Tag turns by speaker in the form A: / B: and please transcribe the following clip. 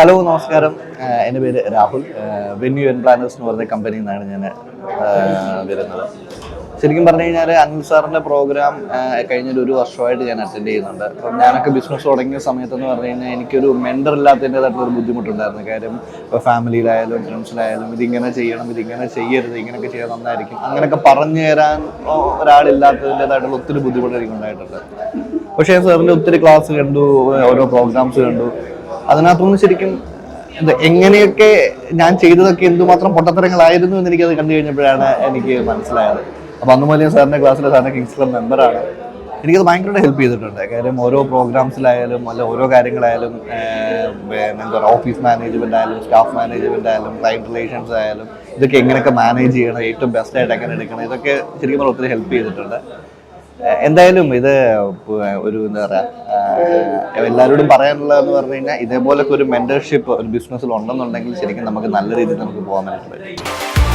A: Hello നമസ്കാരം. എന്റെ പേര് രാഹുൽ. വെന്യൂ എൻ പ്ലാനേഴ്സ് എന്ന് പറഞ്ഞ കമ്പനിയിൽ നിന്നാണ് ഞാൻ വരുന്നത്. ശരിക്കും പറഞ്ഞു കഴിഞ്ഞാൽ അനിൽ സാറിന്റെ പ്രോഗ്രാം കഴിഞ്ഞൊരു ഒരു വർഷമായിട്ട് ഞാൻ അറ്റൻഡ് ചെയ്യുന്നുണ്ട്. അപ്പം ഞാനൊക്കെ ബിസിനസ് തുടങ്ങിയ സമയത്തെന്ന് പറഞ്ഞു കഴിഞ്ഞാൽ എനിക്കൊരു മെൻഡർ ഇല്ലാത്തതിന്റെതായിട്ടുള്ള ഒരു ബുദ്ധിമുട്ടുണ്ടായിരുന്നു. കാര്യം ഇപ്പോൾ ഫാമിലിയിലായാലും ഫ്രണ്ട്സിലായാലും ഇതിങ്ങനെ ചെയ്യണം ഇതിങ്ങനെ ചെയ്യരുത് ഇങ്ങനെയൊക്കെ ചെയ്യാൻ നന്നായിരിക്കും. അങ്ങനെയൊക്കെ പറഞ്ഞു തരാൻ ഒരാളില്ലാത്തതിന്റെതായിട്ടുള്ള ഒത്തിരി ബുദ്ധിമുട്ട് ഉണ്ടായിട്ടുണ്ട് പക്ഷേ സാറിന്റെ ഒത്തിരി ക്ലാസ് കണ്ടു ഓരോ പ്രോഗ്രാംസ് കണ്ടു. അതിനകത്തുനിന്ന് ശരിക്കും എങ്ങനെയൊക്കെ ഞാൻ ചെയ്തതൊക്കെ എന്തുമാത്രം പൊട്ടത്തരങ്ങളായിരുന്നു എന്ന് എനിക്കത് കണ്ടു കഴിഞ്ഞപ്പോഴാണ് എനിക്ക് മനസ്സിലായത്. അപ്പോൾ അന്ന് മുതലേ സാറിന്റെ ക്ലാസ്സിലെ സാറിന്റെ കിങ്സ് ക്ലബ് മെമ്പറാണ് എനിക്കത് ഭയങ്കരമായിട്ട് ഹെൽപ്പ് ചെയ്തിട്ടുണ്ട്. കാര്യം ഓരോ പ്രോഗ്രാംസിലായാലും അല്ല ഓരോ കാര്യങ്ങളായാലും എന്താ പറയുക ഓഫീസ് മാനേജ്മെന്റ് ആയാലും സ്റ്റാഫ് മാനേജ്മെന്റ് ആയാലും ക്ലൈന്റ് റിലേഷൻസ് ആയാലും ഇതൊക്കെ എങ്ങനെയൊക്കെ മാനേജ് ചെയ്യണം ഏറ്റവും ബെസ്റ്റ് ആയിട്ട് എങ്ങനെ എടുക്കണം ഇതൊക്കെ ശരിക്കും ഒത്തിരി ഹെൽപ്പ് ചെയ്തിട്ടുണ്ട്. എന്തായാലും ഇത് ഒരു എന്താ പറയുക എല്ലാവരോടും പറയാനുള്ളതെന്ന് പറഞ്ഞു കഴിഞ്ഞാൽ ഇതേപോലൊക്കെ ഒരു മെന്റർഷിപ്പ് ഒരു ബിസിനസ്സിൽ ഉണ്ടെന്നുണ്ടെങ്കിൽ ശരിക്കും നമുക്ക് നല്ല രീതിയിൽ നമുക്ക് പോകാൻ പറ്റും.